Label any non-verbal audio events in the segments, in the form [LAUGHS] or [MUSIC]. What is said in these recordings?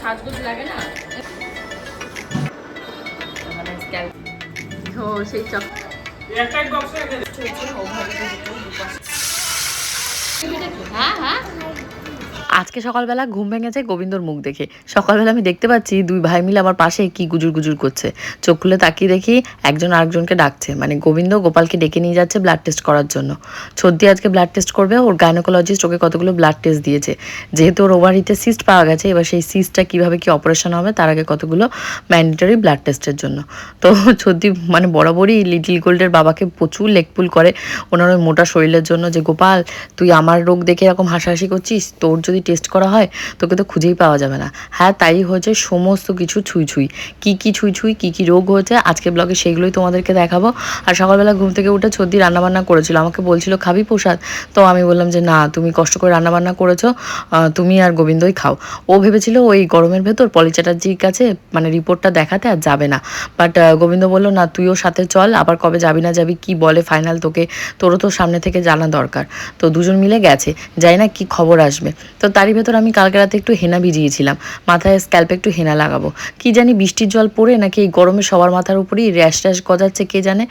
সাজগোজ লাগে না ও সেই চক হ্যাঁ হ্যাঁ। আজকে সকালবেলা ঘুম ভেঙেছে গোবিন্দর মুখ দেখে। সকালবেলা আমি দেখতে পাচ্ছি দুই ভাই মিলে আমার পাশে কি গুজুর গুজুর করছে। চোখ খুলে তাকিয়ে দেখি একজন আরেকজনকে ডাকছে মানে গোবিন্দ গোপালকে ডেকে নিয়ে যাচ্ছে ব্লাড টেস্ট করার জন্য। সর্দি আজকে ব্লাড টেস্ট করবে, ওর গাইনোকোলজিস্ট ওকে কতগুলো ব্লাড টেস্ট দিয়েছে। যেহেতু ওর ওভারিতে সিস্ট পাওয়া গেছে, এবার সেই সিস্টটা কীভাবে কি অপারেশন হবে, তার আগে কতগুলো ম্যান্ডেটরি ব্লাড টেস্টের জন্য। তো সর্দি মানে বরাবরই লিটিল গোল্ডের বাবাকে প্রচুর লেকপুল করে। ওনার ওই মোটা শরীরের জন্য যে, গোপাল, তুই আমার রোগ দেখে এরকম হাসাহাসি করছিস? তোর যদি টেস্ট করা হয়, তোকে তো খুঁজেই পাওয়া যাবে না। হ্যাঁ তাই হয়েছে সমস্ত কিছু ছুঁই ছুঁই। কী কী ছুঁই ছুঁই, কী কী রোগ হয়েছে, আজকে ব্লগে সেইগুলোই তোমাদেরকে দেখাবো। আর সকালবেলা ঘুম থেকে উঠে সর্দি রান্নাবান্না করেছিল। আমাকে বলছিল, খাবি প্রসাদ? তো আমি বললাম যে, না, তুমি কষ্ট করে রান্নাবান্না করেছ তুমি আর গোবিন্দই খাও। ও ভেবেছিল, ওই গরমের ভেতর পলি চ্যাটার্জির কাছে মানে রিপোর্টটা দেখাতে আর যাবে না। বাট গোবিন্দ বলল, না, তুইও সাথে চল, আবার কবে যাবি না যাবি, কি বলে ফাইনাল তোকে, তোরও তো সামনে থেকে জানা দরকার। তো দুজন মিলে গেছে। যাই না, কি খবর আসবে? তো তারই ভেতর আমি কালকে রাতে একটু হেনা ভিজিয়েছিলাম। মাথায় স্ক্যাল্পে একটু হেনা লাগাবো। কি জানি বৃষ্টির জল পড়ে নাকি এই গরমে সবার মাথার উপরেই র্যাশ ট্যাশ গজাচ্ছে, কে জানে?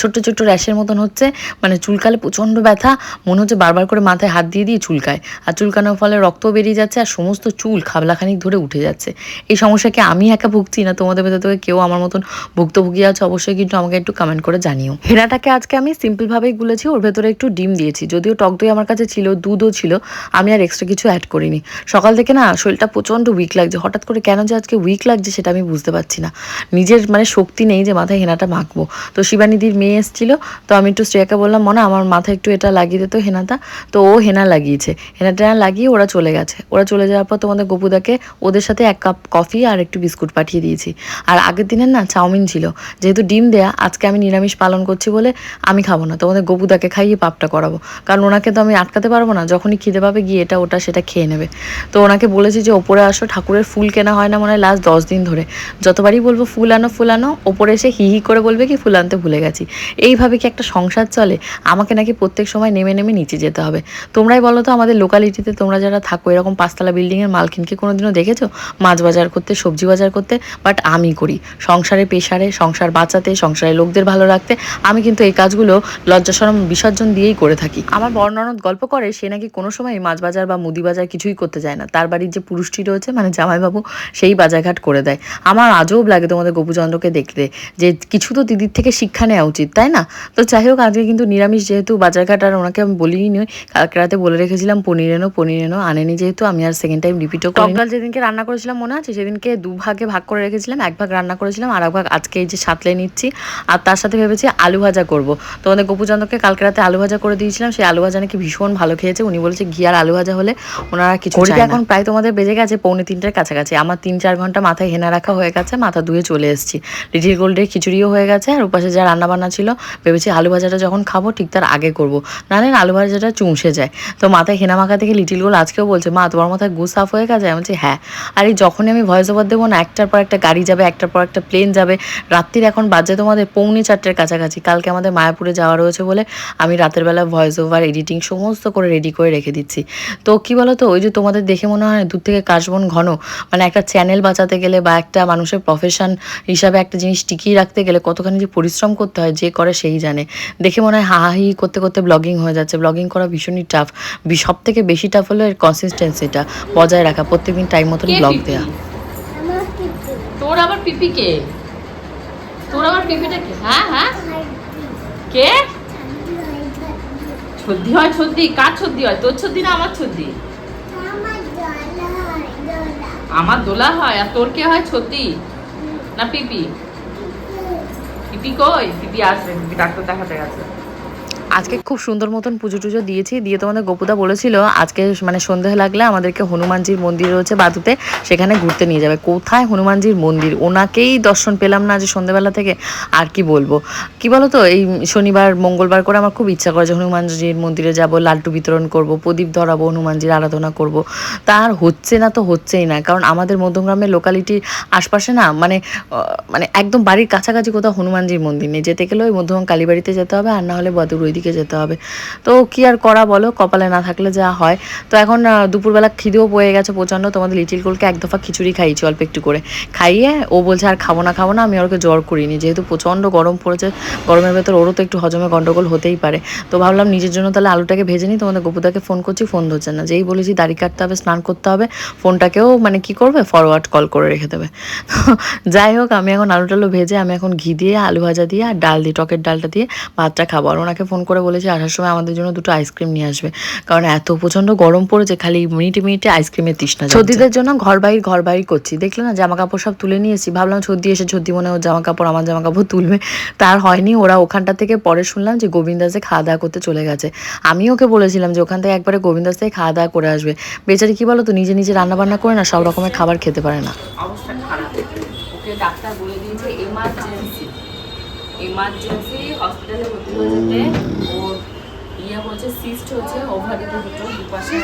ছোট্ট ছোট্ট র্যাশের মতন হচ্ছে। মানে চুলকালে প্রচণ্ড ব্যথা, মনে হচ্ছে বারবার করে মাথায় হাত দিয়ে দিয়ে চুলকায়। আর চুলকানোর ফলে রক্ত বেরিয়ে যাচ্ছে আর সমস্ত চুল খাবলাখানিক ধরে উঠে যাচ্ছে। এই সমস্যাকে আমি একা ভুগছি না, তোমাদের ভেতর থেকে কেউ আমার মতন ভুক্তভোগী আছে অবশ্যই কিন্তু আমাকে একটু কমেন্ট করে জানিও। হেনাটাকে আজকে আমি সিম্পলভাবেই গুলেছি, ওর ভেতরে একটু ডিম দিয়েছি। যদিও টক দই আমার কাছে ছিল, দুধও ছিল, আমি আর এক্সট্রা কিছু করিনি। সকাল থেকে না শরীরটা প্রচণ্ড উইক লাগছে। হঠাৎ করে কেন যে আজকে উইক লাগছে সেটা আমি বুঝতে পারছি না। নিজের মানে শক্তি নেই যে মাথায় হেনাটা মাখবো। তো শিবানিদির মেয়ে এসেছিল, তো আমি একটু শ্রেয়াকে বললাম, মনে, আমার মাথায় একটু এটা লাগিয়ে দিত হেনাটা। তো ও হেনা লাগিয়েছে। হেনা লাগিয়ে ওরা চলে গেছে। ওরা চলে যাওয়ার পর তোমাদের গপুদাকে ওদের সাথে এক কাপ কফি আর একটু বিস্কুট পাঠিয়ে দিয়েছি। আর আগের দিনের না চাউমিন ছিল। যেহেতু ডিম দেয়া, আজকে আমি নিরামিষ পালন করছি বলে আমি খাব না। তোমাদের গপুদাকে খাইয়ে পাপটা করাবো। কারণ ওনাকে তো আমি আটকাতে পারব না। যখনই খিদে পাবে গিয়ে এটা, ওটা, সেটা খেয়ে নেবে। তো ওনাকে বলেছি যে, ওপরে আসো, ঠাকুরের ফুল কেনা হয় না মনে হয় লাস্ট দশ দিন ধরে। যতবারই বলব, ফুল আনো ফুল আনো। ওপরে এসে হি হি করে বলবে কি, ফুল আনতে ভুলে গেছি। এইভাবে কি একটা সংসার চলে? আমাকে নাকি প্রত্যেক সময় নেমে নেমে নিচে যেতে হবে। তোমরাই বলো তো, আমাদের লোকালিটিতে তোমরা যারা থাকো, এরকম পাঁচতলা বিল্ডিংয়ের মালকিনকে কোনোদিনও দেখেছ? মাছ বাজার করতে, সবজি বাজার করতে বাট আমি করি। সংসারে পেশারে, সংসার বাঁচাতে সংসারে লোকদের ভালো রাখতে, আমি কিন্তু এই কাজগুলো লজ্জাসরম বিসর্জন দিয়েই করে থাকি। আমার বর্ণনদ গল্প করে, সে নাকি কোনো সময় মাছ বাজার বা মুদি বাজার কিছুই করতে যায় না। তার বাড়ির যে পুরুষটি রয়েছে মানে জামাইবাবু, সেই বাজারঘাট করে দেয়। আমার আজব লাগে তোমাদের গোপুচন্দ্রকে দেখতে যে কিছু তো দিদির থেকে শিক্ষা নেওয়া উচিত, তাই না? তো যাই হোক, আজকে কিন্তু নিরামিষ যেহেতু বাজারঘাট, আর ওনাকে আমি বলিনি নই কালকে রাতে বলে রেখেছিলাম, পনির এনো পনির এনো, আনেনি যেহেতু, আমি আর সেকেন্ড টাইম রিপিটও করি যেদিনকে রান্না করেছিলাম, মনে আছে? সেদিনকে দু ভাগে ভাগ করে রেখেছিলাম, এক ভাগ রান্না করেছিলাম, আর এক ভাগ আজকে এই যে সাতলে নিচ্ছি, আর তার সাথে ভেবেছি আলু ভাজা করব। তোমাদের গোপুচন্দ্রকে কালকে রাতে আলু ভাজা করে দিয়েছিলাম, সেই আলু ভাজা নাকি ভীষণ ভালো খেয়েছে। উনি বলেছে, ঘি আর আলু ভাজা হলে ওনারা কিছু না। এখন প্রায় তোমাদের বেজে গেছে পৌনে তিনটার কাছাকাছি। আমার তিন চার ঘণ্টা মাথায় হেনা রাখা হয়ে গেছে মাথা ধুয়ে চলে এসেছি। লিটিল গোল্ডের খিচুড়িও হয়ে গেছে আর ওপাশে যা রান্না বান্না ছিল ভেবেছি আলু ভাজাটা যখন খাব ঠিক তার আগে করব। নাহলে আলু ভাজাটা চুমসে যায়। তো মাথায় হেনা মাখা থেকে লিটিল গোল আজকেও বলছে মা তোমার মাথায় গু সাফ হয়ে গেছে? আমি বলছি হ্যাঁ। আর এই যখনই আমি ভয়েস ওভার দেবো না একটার পর একটা গাড়ি যাবে একটার পর একটা প্লেন যাবে রাত্রির এখন বাজে তোমাদের পৌনে চারটের কাছাকাছি। কালকে আমাদের মায়াপুরে যাওয়া রয়েছে বলে আমি রাতের বেলা ভয়েস ওভার এডিটিং সমস্ত করে রেডি করে রেখে দিচ্ছি। তো কি বলো তো ওই যে তোমাদের দেখে মনে হয় দূর থেকে কাশবন ঘন মানে একটা চ্যানেল বাঁচাতে গেলে বা একটা মানুষের প্রফেশন হিসাবে একটা জিনিস টিকিয়ে রাখতে গেলে কতখানি যে পরিশ্রম করতে হয় যে করে সেই জানে। দেখে মনে হয় হাহাহি করতে করতে ব্লগিং হয়ে যাচ্ছে। ব্লগিং করা ভীষণই টাফ সব থেকে বেশি টাফ হলো এর কনসিস্টেন্সিটা বজায় রাখা। প্রত্যেকদিন টাইম মতন ব্লগ দেওয়া তোর আবার পিপি কে? তোর আবার পিপিটা কে? হ্যাঁ হ্যাঁ। কে? ছদ্দি হয় ছদ্দি। কার ছদ্দি হয়? তোর ছদ্দি না আমার ছদ্দি? আমার দোলা হয় আর তোর কে হয় ছতি? না, পিপি। পিপি কই? পিপি আসবে, পিপি ডাক্তার দেখাতে গেছে। আজকে খুব সুন্দর মতন পুজো টুজো দিয়েছি। দিয়ে তোমাদের গোপুদা বলেছিল, আজকে মানে সন্ধে লাগলে আমাদেরকে হনুমানজির মন্দির রয়েছে বাদুতে সেখানে ঘুরতে নিয়ে যাবে। কোথায় হনুমানজির মন্দির? ওনাকেই দর্শন পেলাম না যে সন্ধেবেলা থেকে, আর কি বলব? কি বলো তো এই শনিবার, মঙ্গলবার করে আমার খুব ইচ্ছা করে যে হনুমানজির মন্দিরে যাব লালটু বিতরণ করব, প্রদীপ ধরাবো, হনুমানজির আরাধনা করব। তার হচ্ছে না তো হচ্ছেই না, কারণ আমাদের মধ্যমগ্রামের লোকালিটির আশপাশে না মানে মানে একদম বাড়ির কাছাকাছি কোথাও হনুমানজির মন্দির নেই। যেতে গেলে ওই মধ্যম কালীবাড়িতে যেতে হবে, আর না হলে বদুর ওইদিকে ওদিকে যেতে হবে। তো কি আর করা বলো? কপালে না থাকলে যা হয়। তো এখন দুপুরবেলা খিদেও পড়ে গেছে প্রচণ্ড। তোমাদের লিটিল গোলকে এক দফা খিচুড়ি খাইয়েছি অল্প একটু করে। খাইয়ে ও বলছে, আর খাব না খাব না, আমি ওকে জ্বর করিনি। যেহেতু প্রচণ্ড গরম পড়েছে, গরমের ভেতর ওরও তো একটু হজমে গন্ডগোল হতেই পারে। তো ভাবলাম নিজের জন্য তাহলে আলুটাকে ভেজে নিই। তোমাদের গপুদাকে ফোন করছি, ফোন ধরছে না। যেই বলেছি, দাড়ি কাটতে হবে, স্নান করতে হবে। ফোনটাকেও মানে কি করবে? ফরওয়ার্ড কল করে রেখে দেবে। [LAUGHS] যাই হোক, আমি এখন আলু টালু ভেজে, আমি এখন ঘি দিয়ে, আলু ভাজা দিয়ে, আর ডাল দিই টকের ডালটা দিয়ে ভাতটা খাব। আর ওনাকে ফোন করে বলেছি আসার সময় আমাদের জন্য দুটো আইসক্রিম নিয়ে আসবে। কারণ এত প্রচণ্ড গরম পড়েছে খালি মিনিটে মিনিটে আইসক্রিমের তৃষ্ণা সর্দিদের জন্য ঘর বাইর ঘর বাইর করছি। দেখলে না জামা কাপড় সব তুলে নিয়েছি ভাবলাম সর্দি এসে সর্দি মনে ওর জামা কাপড় আমার জামা কাপড় তুলবে। তার হয়নি ওরা ওখানটা থেকে পরে শুনলাম যে গোবিন্দাসে খাওয়া দাওয়া করতে চলে গেছে। আমি ওকে বলেছিলাম যে ওখান থেকে একবারে গোবিন্দাস থেকে খাওয়া দাওয়া করে আসবে। বেচারি কি বলো তো নিজে নিজে রান্না বান্না করে না সব রকমের খাবার খেতে পারে না। অবস্থা খারাপ। ওকে ডাক্তার বলে দিয়েছে এমার্জেন্সি এমার্জেন্সি হসপিটালে ভর্তি হয়ে যেতে ওর ইয়ে হচ্ছে সিস্ট হচ্ছে ওভারিতে দুটো, দুপাশে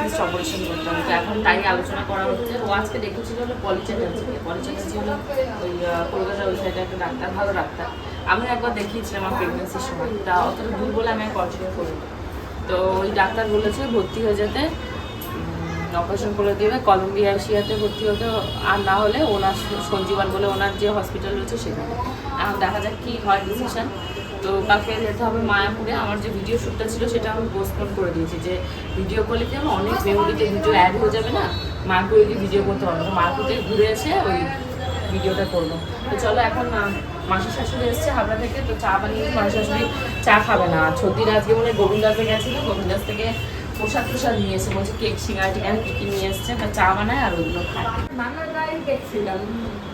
সিস্ট অপারেশন করতাম তো এখন তাই আলোচনা করা হচ্ছে। ও আজকে দেখেছিল হলো পলিচেটেন্সি পলিচেটেন্সি হলো ওই কলকাতার ওই সাইডে একটা ডাক্তার, ভালো ডাক্তার। আমি একবার দেখিয়েছিলাম আমার প্রেগনেন্সির সময়। তা অতটা ভুল বলে আমি কন্টিনিউ করি তো ওই ডাক্তার বলেছে ভর্তি হয়ে যেতে অপারেশন করে দেবে। কলম্বিয়া এশিয়াতে ভর্তি হতে আর না হলে ওনার সঞ্জীবন বলে ওনার যে হসপিটাল রয়েছে সেখানে। এখন দেখা যাক কী হয় ডিসিশন তো কালকে যেতে হবে মায়াপুরে। আমার যে ভিডিও শ্যুটটা ছিল, সেটা আমি পোস্টপোন করে দিয়েছি। যে ভিডিও কলে কি হবে অনেক মেমোরিতে ভিডিও অ্যাড হয়ে যাবে না? মায়াপুরে গিয়ে ভিডিও করতে তো মায়াপুর ঘুরে এসে ওই ভিডিওটা করব। তো চলো এখন মাসির শাশুড়ি এসছে হাবড়া থেকে। তো চা বানিয়ে মাসির শাশুড়ি চা খাবে না। ছদিন আজকে মনে গোবিন্দাসে গেছিল। গোবিন্দাস থেকে প্রসাদ প্রসাদ নিয়ে এসে বলছে কেক, সিঙ্গারা কী নিয়ে এসছে। তা চা বানায় আর ওগুলো খায়। দেখছিলাম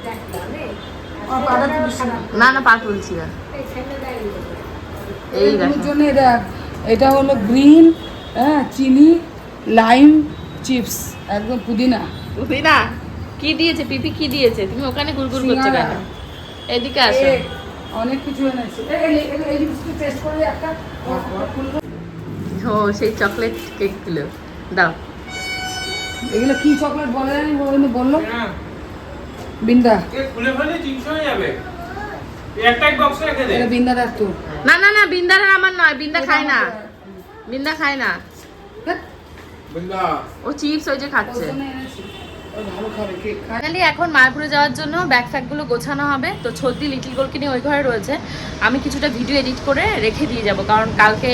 দেখলাম না না পা তুলছি না। এই জন্য এটা এটা হলো গ্রিন হ্যাঁ চিলি লাইম চিপস একদম পুদিনা। পুদিনা? কি দিয়েছে? পিপি কি দিয়েছে? তুমি ওখানে গুড়গুড় করছ কেন? এদিকে আসো। অনেক কিছু এনেছে। এই- এই- এই- এই জিনিসটা টেস্ট করে একটা খুলবো। ও সেই চকলেট কেকগুলো। দাও। এগুলো কি চকলেট বলে জানি? বলে বলল। বিন্দা। খুলে ফেলে? চিপস হয়ে যাবে। একটা এক রেখে দে। এটা বিন্দা রাখ তো। না না না বিন্দার আমার নয় বিন্দা খায় না। বিন্দা খায় না। বিন্দা। ও চিপস ওই যে খাচ্ছে। ফাইনালি এখন মায়াপুরে যাওয়ার জন্য ব্যাগ ফ্যাগগুলো গোছানো হবে। তো ছদ্দি লিটিল গোলকে নিয়ে ওই ঘরে রয়েছে। আমি কিছুটা ভিডিও এডিট করে রেখে দিয়ে যাব। কারণ কালকে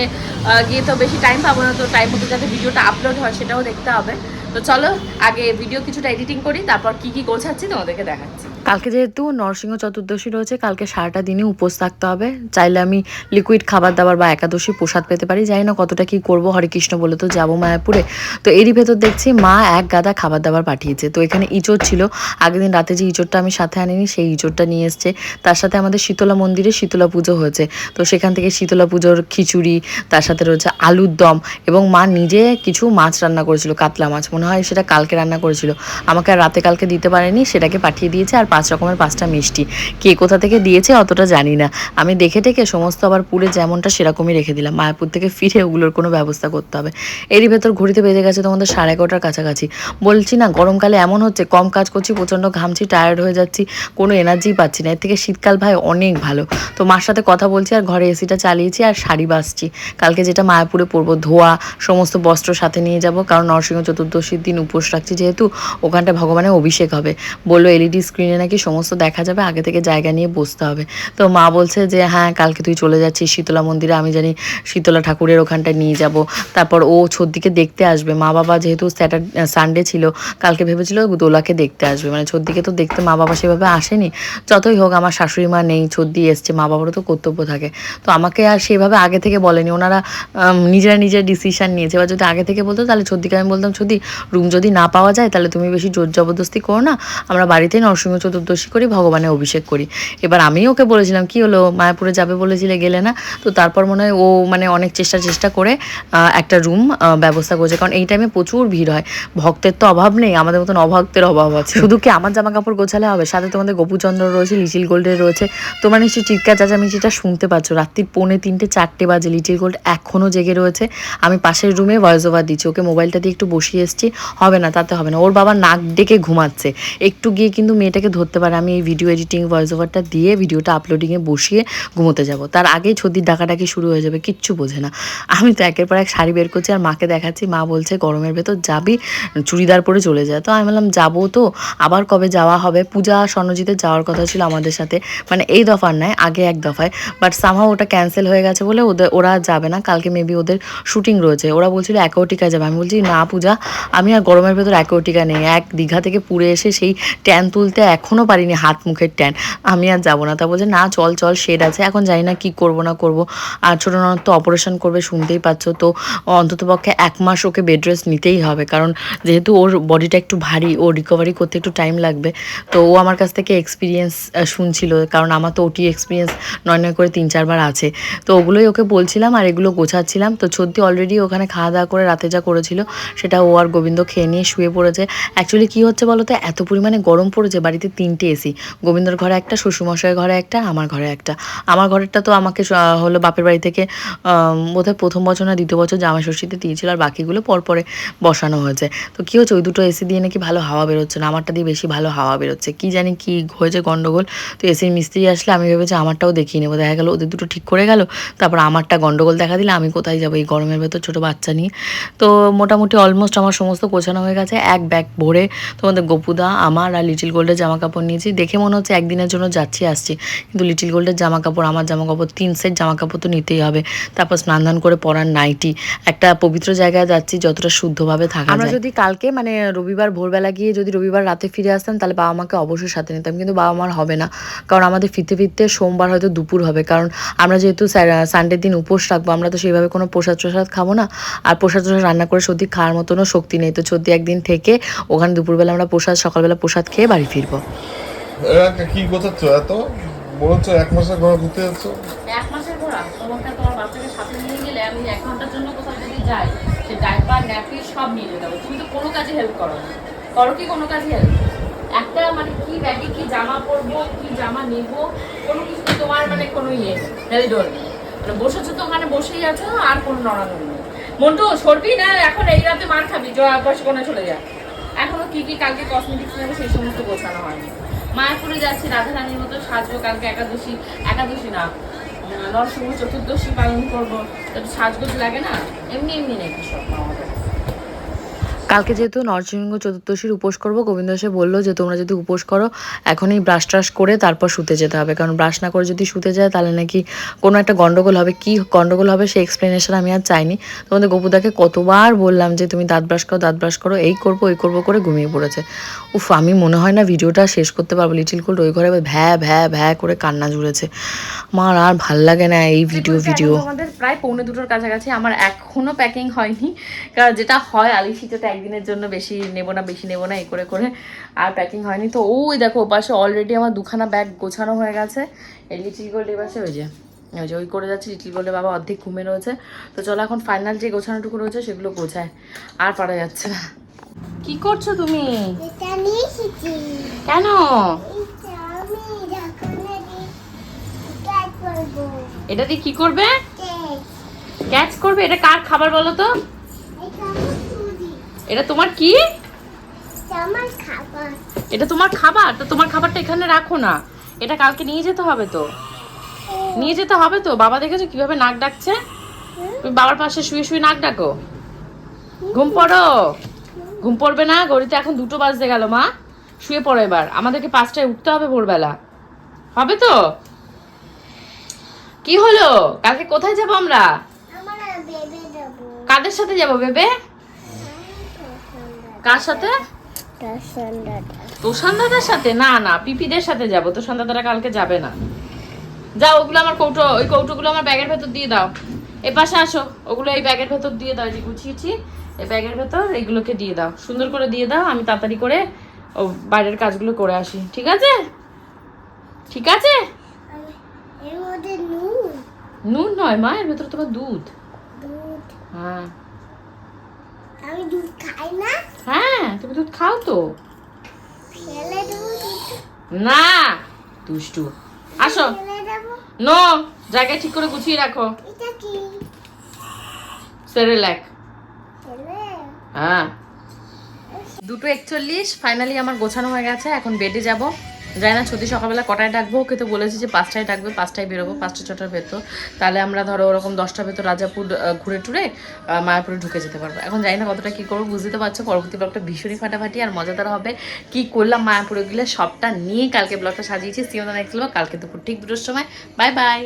গিয়ে তো বেশি টাইম পাবো না তো টাইম মতো যাতে ভিডিওটা আপলোড হয় সেটাও দেখতে হবে। তো চলো আগে ভিডিও কিছুটা এডিটিং করি তারপর কি কি গোছাচ্ছি তোমাদেরকে দেখাচ্ছি। কালকে যেহেতু নরসিংহ চতুর্দশী রয়েছে, কালকে সারাটা দিনই উপোস থাকতে হবে। চাইলে আমি লিকুইড খাবার দাবার বা একাদশী প্রসাদ পেতে পারি। জানি না কতটা কি করব, হরে কৃষ্ণ বলে তো যাব মায়াপুরে। তো এরই ভেতর দেখছি মা এক গাদা খাবার দাবার পাঠিয়েছে। তো এখানে ইঁচড় ছিল। আগের দিন রাতে যে ইঁচড়টা আমি সাথে আনিনি, সেই ইঁচড়টা নিয়ে এসছে। তার সাথে আমাদের শীতলা মন্দিরে শীতলা পুজো হয়েছে। তো সেখান থেকে শীতলা পুজোর খিচুড়ি, তার সাথে রয়েছে আলুর দম এবং মা নিজে কিছু মাছ রান্না করেছিল, কাতলা মাছ। মনে হয় সেটা কালকে রান্না করেছিল। আমাকে রাতে কালকে দিতে পারেনি, সেটাকে পাঠিয়ে দিয়েছে আর পাঁচ রকমের পাঁচটা মিষ্টি। কে কোথা থেকে দিয়েছে অতটা জানি না। আমি দেখে টেকে সমস্ত আবার পুরে যেমনটা সেরকমই রেখে দিলাম। মায়াপুর থেকে ফিরে ওগুলোর কোনো ব্যবস্থা করতে হবে। এরই ভেতর ঘড়িতে বেজে গেছে তোমাদের সাড়ে এগারোটার কাছাকাছি। বলছি না, গরমকালে এমন হচ্ছে, কম কাজ করছি, প্রচণ্ড ঘামছি টায়ার্ড হয়ে যাচ্ছি, কোনো এনার্জি পাচ্ছি না। এর থেকে শীতকাল ভাই অনেক ভালো। তো মার সাথে কথা বলছি আর ঘরে এসিটা চালিয়েছি আর শাড়ি বাসছি কালকে যেটা মায়াপুরে পরবো, ধোয়া, সমস্ত বস্ত্র সাথে নিয়ে যাব। কারণ নরসিংহ চতুর্দশীর দিন উপোস রাখছি যেহেতু ওখানটা ভগবানের অভিষেক হবে। বলল এলইডি স্ক্রিনে নাকি সমস্ত দেখা যাবে, আগে থেকে জায়গা নিয়ে বসতে হবে। তো মা বলছে যে হ্যাঁ কালকে তুই চলে যাচ্ছিস শীতলা মন্দিরে, আমি জানি শীতলা ঠাকুরের ওখানটায় নিয়ে যাব। তারপর ও ছদ্দিকে দেখতে আসবে। মা বাবা যেহেতু স্যাটারডে সানডে ছিল, কালকে ভেবেছিল দোলাকে দেখতে আসবে। মানে ছদ্দিকে তো দেখতে মা বাবা সেভাবে আসেনি। যতই হোক, আমার শাশুড়ি মা নেই, ছদ্দি এসছে, মা বাবারও তো কর্তব্য থাকে। তো আমাকে আর সেভাবে আগে থেকে বলেনি। ওনারা নিজেরা নিজের ডিসিশন নিয়েছে। এবার যদি আগে থেকে বলতো, তাহলে ছদ্দিকে আমি বলতাম, ছদ্দি রুম যদি না পাওয়া যায়, তাহলে তুমি বেশি জোর জবরদস্তি করো না। আমরা বাড়িতেই নরসিংহ চতুর্দশী করি ভগবানের অভিষেক করি। এবার আমি ওকে বলেছিলাম কি হলো? মায়াপুরে যাবে বলেছিলে গেলে না? তো তারপর মনে হয় ও মানে অনেক চেষ্টা চেষ্টা করে একটা রুম ব্যবস্থা করেছে। কারণ এই টাইমে প্রচুর ভিড় হয়। ভক্তের তো অভাব নেই আমাদের মতন অভক্তের অভাব আছে। [LAUGHS] শুধু কি আমার জামা কাপড় গোছালে হবে? সাথে তোমাদের গোপুচন্দ্র রয়েছে লিচিল গোল্ডের রয়েছে। তোমরা নিশ্চয়ই চিৎকার চেঁচামেচিটা শুনতে পাচ্ছ। রাত্রির পৌনে তিনটে চারটে বাজে লিটিল গোল্ড এখনও জেগে রয়েছে। আমি পাশের রুমে ভয়েস ওভার দিচ্ছি। ওকে মোবাইলটা দিয়ে একটু বসিয়ে এসেছি। হবে না তাতে হবে না। ওর বাবা নাক ডেকে ঘুমাচ্ছে। একটু গিয়ে কিন্তু মেয়েটাকে ধরতে করতে পারে, আমি এই ভিডিও এডিটিং ভয়েস ওভারটা দিয়ে ভিডিওটা আপলোডিংয়ে বসিয়ে ঘুমোতে যাব। তার আগেই ছদির ডাকাডাকি শুরু হয়ে যাবে, কিচ্ছু বোঝে না। আমি তো একের পর এক শাড়ি বের করছি আর মাকে দেখাচ্ছি, মা বলছে, গরমের ভেতর যাবি, চুড়িদার পরে চলে যায় তো আমি বললাম, যাব তো, আবার কবে যাওয়া হবে? পূজা স্বর্ণজিতে যাওয়ার কথা ছিল আমাদের সাথে মানে এই দফার নয়, আগে এক দফায়। বাট সামহাও ওটা ক্যান্সেল হয়ে গেছে বলে ওদের, ওরা যাবে না, কালকে মেবি ওদের শুটিং রয়েছে। ওরা বলছিল অ্যাকোটিকা যাবে। আমি বলছি, না পূজা, আমি আর গরমের ভেতর অ্যাকোটিকা নেই। এক দীঘা থেকে পুড়ে এসে সেই ট্যান তুলতে এখনও পারিনি হাত মুখের ট্যান আমি আর যাব না। তা বলছে, না, চল চল শেড আছে। এখন জানি না কি করব, না করব। আর ছোটো ননদ তো অপারেশন করবে, শুনতেই পাচ্ছ। তো অন্তত পক্ষে এক মাস ওকে বেড রেস্ট নিতেই হবে। কারণ যেহেতু ওর বডিটা একটু ভারী, ও রিকভারি করতে একটু টাইম লাগবে। তো ও আমার কাছ থেকে এক্সপিরিয়েন্স শুনছিল। কারণ আমার তো ওটি এক্সপিরিয়েন্স নয় নয় করে তিন, চারবার আছে। তো ওগুলোই ওকে বলছিলাম আর এগুলো গোছাচ্ছিলাম। তো সত্যি অলরেডি ওখানে খাওয়া দাওয়া করে রাতে যা করেছিল, সেটা ও আর গোবিন্দ খেয়ে নিয়ে শুয়ে পড়েছে। অ্যাকচুয়ালি কী হচ্ছে বলো তো এত পরিমাণে গরম পড়েছে, বাড়িতে তিনটে এসি। গোবিন্দর ঘরে একটা, শ্বশুরমশাইয়ের ঘরে একটা, আমার ঘরে একটা। আমার ঘরেরটা তো আমাকে হলো বাপের বাড়ি থেকে বোধহয় প্রথম বছর না দ্বিতীয় বছর জামা ষষ্ঠীতে দিয়েছিল আর বাকিগুলো পরপরে বসানো হয়েছে। তো কী হচ্ছে, ওই দুটো এসি দিয়ে নাকি ভালো হাওয়া বেরোচ্ছে না? আমারটা দিয়ে বেশি ভালো হাওয়া বেরোচ্ছে। কি জানি কি হয়েছে গন্ডগোল। তো এসির মিস্ত্রি আসলে আমি ভেবেছি আমারটাও দেখিয়ে নেব। দেখা গেলো ওদের দুটো ঠিক করে গেল, তারপর আমারটা গন্ডগোল দেখা দিলে আমি কোথায় যাব এই গরমের ভেতর ছোটো বাচ্চা নিয়ে। তো মোটামুটি অলমোস্ট আমার সমস্ত গোছানো হয়ে গেছে, এক ব্যাগ ভরে তোমাদের গোপুদা, আমার আর লিটিল গোল্ডের জামা কাপড় নিয়েছি। দেখে মনে হচ্ছে একদিনের জন্য যাচ্ছি আসছি। কিন্তু লিটিল গোল্ডের জামা কাপড় আমার জামা কাপড় তিন সেট জামা কাপড় তো নিতেই হবে। তারপর স্নান ধান করে পরার নাইটি একটা পবিত্র জায়গায় যাচ্ছি যতটা শুদ্ধভাবে থাকা আমরা যদি কালকে মানে রবিবার ভোরবেলা গিয়ে যদি রবিবার রাতে ফিরে আসতাম তাহলে বাবা মাকে অবশ্যই সাথে নিতাম। কিন্তু বাবা মার হবে না। কারণ আমাদের ফিরতে ফিরতে সোমবার হয়তো দুপুর হবে। কারণ আমরা যেহেতু সানডের দিন উপোস রাখব আমরা তো সেইভাবে কোনো প্রসাদ প্রসাদ খাব না। আর প্রসাদ প্রসাদ রান্না করে সত্যি খাওয়ার মতনও শক্তি নেই। তো সত্যি একদিন থেকে ওখানে দুপুরবেলা আমরা প্রসাদ সকালবেলা প্রসাদ খেয়ে বাড়ি ফিরবো। কি গোছাচ্ছ? এত? এক মাসের ঘরে ঘুরতে যাচ্ছ। এক মাসের তোমাকে তোমার বাচ্চাকে সাথে নিয়ে গেলে আমি এক ঘণ্টার জন্য কোথাও যদি যাই, সে ডাইপার ন্যাপি সব নিয়ে যেতে হবে তুমি তো কোনো কাজে হেল্প করো করো কি কোনো কাজে হেল্প একটা মানে কি ব্যাগে কি জামা পরবো, কি জামা নেব, কোনো কিছু তোমার মানে কোনো ইয়ে হেলডোর মানে বসেছো তো, ওখানে বসেই আছো, আর কোনো নড়ানো নেই। মন্টু, সরবি না, এখন এই রাতে মার খাবি জয়া বসে কোনে চলে যা। এখনও কি কি কালকে কসমেটিক্স লাগে সেই সমস্ত গোছানো হয়নি। মায়াপুরে যাচ্ছি, রাধারানীর মতো সাজবো কালকে একাদশী। একাদশী না নরসিংহ চতুর্দশী পালন করব। সাজগোজ লাগে না, এমনি এমনি নাকি সব আমাদের। কালকে যেহেতু নরসিংহ চতুর্দশীর উপোস করব গোবিন্দ সে বলল যে তোমরা যদি উপোস করো এখনই ব্রাশ ট্রাশ করে তারপর শুতে যেতে হবে। কারণ ব্রাশ না করে যদি শুতে যায় তাহলে নাকি কোনো একটা গন্ডগোল হবে। কি গন্ডগোল হবে সেই এক্সপ্লেনেশন আমি আর চাইনি। তোমাদের গোপুদাকে কতবার বললাম যে তুমি দাঁত ব্রাশ করো দাঁত ব্রাশ করো এই করব ওই করব করে ঘুমিয়ে পড়েছে। উফ আমি মনে হয় না ভিডিওটা শেষ করতে পারব। লিটিল কোল্ড ওই ঘরে ভ্যা ভ্যা ভ্যা করে কান্না জুড়েছে আমার আর ভালো লাগে না এই ভিডিও ভিডিও আমাদের প্রায় পৌনে দুটোর কাছাকাছি। আমার এখনও প্যাকিং হয়নি। কারণ যেটা হয় আলিশিটাতে একদিনের জন্য বেশি নেব না বেশি নেব না এই করে করে আর প্যাকিং হয়নি। তো ওই দেখো ওপাশে অলরেডি আমার দুখানা ব্যাগ গোছানো হয়ে গেছে। এই লিটিল গোল্ড এপাশে ওই যে ওই যে ওই করে যাচ্ছে লিটিল গোল্ডের বাবা অর্ধেক ঘুমে রয়েছে। তো চলো এখন ফাইনাল যে গোছানোটুকু রয়েছে সেগুলো গোছায়। আর পারা যাচ্ছে না। কি করছ তুমি? কেন? এটা দিয়ে কি করবে? ক্যাচ করবে? এটা কার খাবার বলো তো? এটা তোমার কি? এটা তোমার খাবার? তো তোমার খাবারটা এখানে রাখো না। এটা কালকে নিয়ে যেতে হবে তো। নিয়ে যেতে হবে তো? বাবা দেখেছ কীভাবে নাক ডাকছে? তুমি বাবার পাশে শুয়ে শুয়ে নাক ডাকো। ঘুম পড়ো? ঘুম পড়বে না? ঘড়িতে এখন দুটো বাজতে গেল মা। শুয়ে পড়ো এবার। আমাদেরকে পাঁচটায় উঠতে হবে ভোরবেলা। হবে তো? কি হলো? কালকে কোথায় যাব আমরা? আমার কাদের সাথে যাব বেবে? কার সাথে? তোষান দাদার সাথে? না না পিপিদের সাথে যাব। তোষান দাদারা কালকে যাবে না। যাও ওগুলো আমার কৌটো ওই কৌটোগুলো আমার ব্যাগের ভেতর দিয়ে দাও। এ পাশে আসো ওগুলো এই ব্যাগের ভেতর দিয়ে দাও যে গুছিয়েছি এই ব্যাগের ভেতর এগুলোকে দিয়ে দাও। সুন্দর করে দিয়ে দাও আমি তাড়াতাড়ি করে ও বাইরের কাজগুলো করে আসি। ঠিক আছে? ঠিক আছে? নুন। নয় মা এর ভেতরে তোমার দুধ। হ্যাঁ। আমি দুধ খাই না। হ্যাঁ তুমি দুধ খাও তো। ফেলে দেবো না দুষ্টু। আসো। নো জায়গায় ঠিক করে গুছিয়ে রাখো। এটা কি? সেরেল্যাক হ্যাঁ। দুটো একচল্লিশ ফাইনালি আমার গোছানো হয়ে গেছে এখন বেডে যাব। যাই না ছুটি সকালবেলা কটায় ডাকবো? ওকে তো বলেছি যে পাঁচটায় ডাকবে, পাঁচটায় বেরোবো, পাঁচটা, ছটার ভেতর। তাহলে আমরা ধরো ওরকম দশটা ভেতর রাজাপুর ঘুরে টুরে মায়াপুরে ঢুকে যেতে পারব। এখন জানি না কতটা কী করব বুঝতে পারছ, পরবর্তী ব্লগটা ভীষণই ফাটাফাটি আর মজাদার হবে। কি করলাম মায়াপুরে গেলে, সবটা নিয়ে কালকে ব্লগটা সাজিয়েছি। সিওনা নেক্সট কালকে দুপুর ঠিক দুটোর সময়। Bye bye